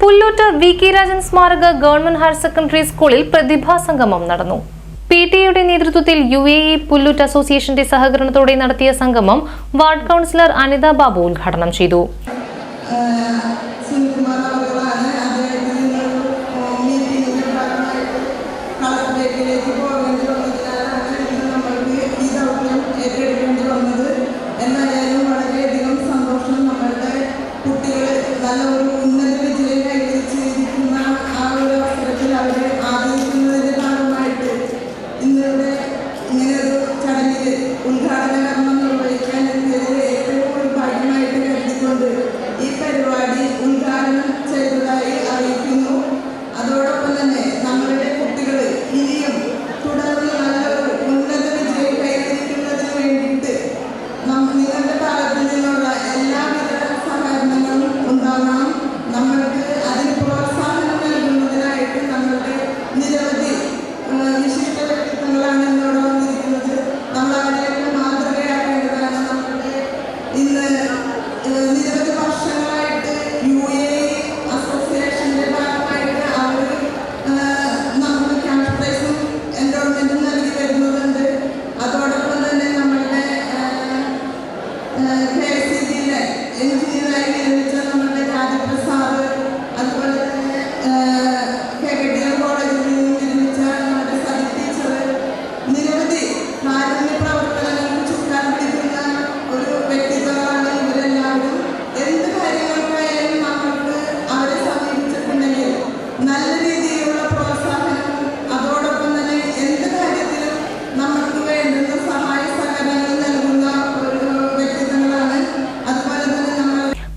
Pullut V K Rajan സ്മാരക government higher secondary സ്കൂളിൽ പ്രതിഭാ സംഗമം നടന്നു. പി ടി എയുടെ നേതൃത്വത്തിൽ യു എ ഇ പുല്ലൂറ്റ് അസോസിയേഷന്റെ സഹകരണത്തോടെ നടത്തിയ സംഗമം വാർഡ് കൗൺസിലർ അനിത ബാബു ഉദ്ഘാടനം ചെയ്തു.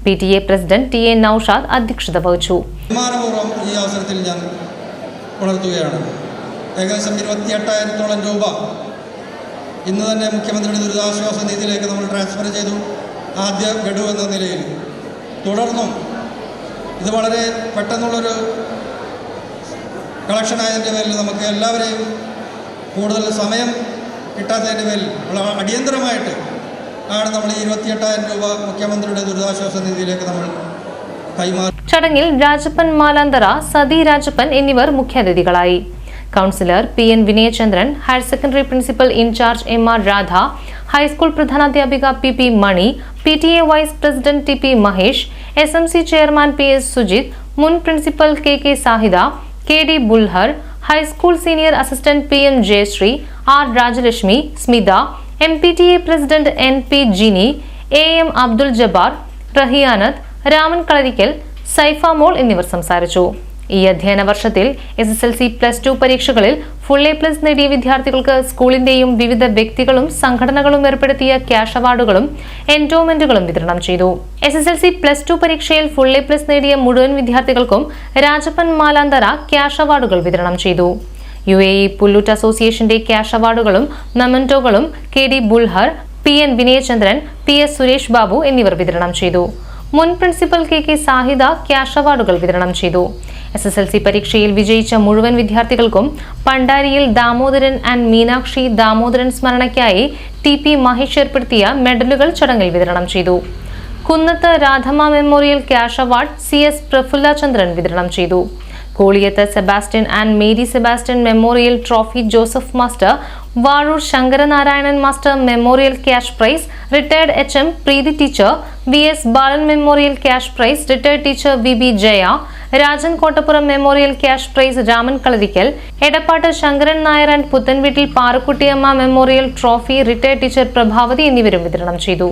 P T A president T A Naushad അധ്യക്ഷത വഹിച്ചു. ഞാൻ ഏകദേശം ഇരുപത്തിയെട്ടായിരത്തോളം രൂപ ഇന്ന് തന്നെ മുഖ്യമന്ത്രിയുടെ ദുരിതാശ്വാസ നിധിയിലേക്ക് നമ്മൾ ട്രാൻസ്ഫർ ചെയ്തു. ആദ്യ ഗഡു എന്ന നിലയിൽ. തുടർന്നും ഇത് വളരെ പെട്ടെന്നുള്ളൊരു കളക്ഷനായതിന്റെ പേരിൽ നമുക്ക് എല്ലാവരെയും കൂടുതൽ സമയം കിട്ടാത്തതിന്റെ പേരിൽ അടിയന്തരമായിട്ട് ആണ് നമ്മൾ ഇരുപത്തിയെട്ടായിരം രൂപ മുഖ്യമന്ത്രിയുടെ ദുരിതാശ്വാസ നിധിയിലേക്ക് നമ്മൾ കൈമാറി ചടങ്ങിൽ രാജപ്പൻ മാലാന്തറ സതി രാജപ്പൻ എന്നിവർ മുഖ്യാതിഥികളായി. Councillor P N Vinayachandran higher secondary principal in charge M R Radha high school പ്രധാനാധ്യാപിക P P Mani P T A vice president T P Mahesh S M C chairman P S Sujith മുൻ principal K K Sahida K D Bulhar high school senior assistant P M Jayasree R Rajalakshmi Smitha M P T A president N P Jini A M Abdul Jabbar Rahiyanath Raman Kalarikkal Saifa Mol എന്നിവർ സംസാരിച്ചു. ഈ അധ്യയന വർഷത്തിൽ S S L C plus two പരീക്ഷകളിൽ full A plus നേടിയ വിദ്യാർത്ഥികൾക്ക് സ്കൂളിന്റെയും വിവിധ വ്യക്തികളും സംഘടനകളും ഏർപ്പെടുത്തിയ ക്യാഷ് അവാർഡുകളും എൻഡോമെന്റുകളും വിതരണം ചെയ്തു. S S L C plus two പരീക്ഷയിൽ ഫുൾ എ പ്ലസ് നേടിയ മുഴുവൻ വിദ്യാർത്ഥികൾക്കും രാജപ്പൻ മാലാന്തറ ക്യാഷ് അവാർഡുകൾ വിതരണം ചെയ്തു. യു എ ഇ പുല്ലൂറ്റ് അസോസിയേഷന്റെ ക്യാഷ് അവാർഡുകളും മെമന്റോകളും K D Bulhar P N Vinayachandran P S Suresh Babu എന്നിവർ വിതരണം ചെയ്തു. മുൻ principal K K Sahida cash അവാർഡുകൾ വിതരണം ചെയ്തു. എസ് എസ് എൽ സി പരീക്ഷയിൽ വിജയിച്ച മുഴുവൻ വിദ്യാർത്ഥികൾക്കും പണ്ടാരിയിൽ ദാമോദരൻ ആൻഡ് മീനാക്ഷി ദാമോദരൻ സ്മരണയ്ക്കായി ടി പി മഹേഷ് ഏർപ്പെടുത്തിയ മെഡലുകൾ ചടങ്ങിൽ വിതരണം ചെയ്തു. Kunnath Radhamma memorial cash award C S Prafulla Chandran വിതരണം ചെയ്തു. Koliyath Sebastian and Mary Sebastian memorial trophy Joseph master Vazhoor Sankaranarayanan master memorial cash prize retired H M Preethi teacher V S Balan memorial cash prize retired teacher V B Jaya Rajan Kottappuram memorial cash prize Raman Kalarikkal Edappatt Sankaran Nair and Puthenveettil Parakkuttiyamma memorial trophy retired teacher Prabhavathi എന്നിവരും വിതരണം ചെയ്തു.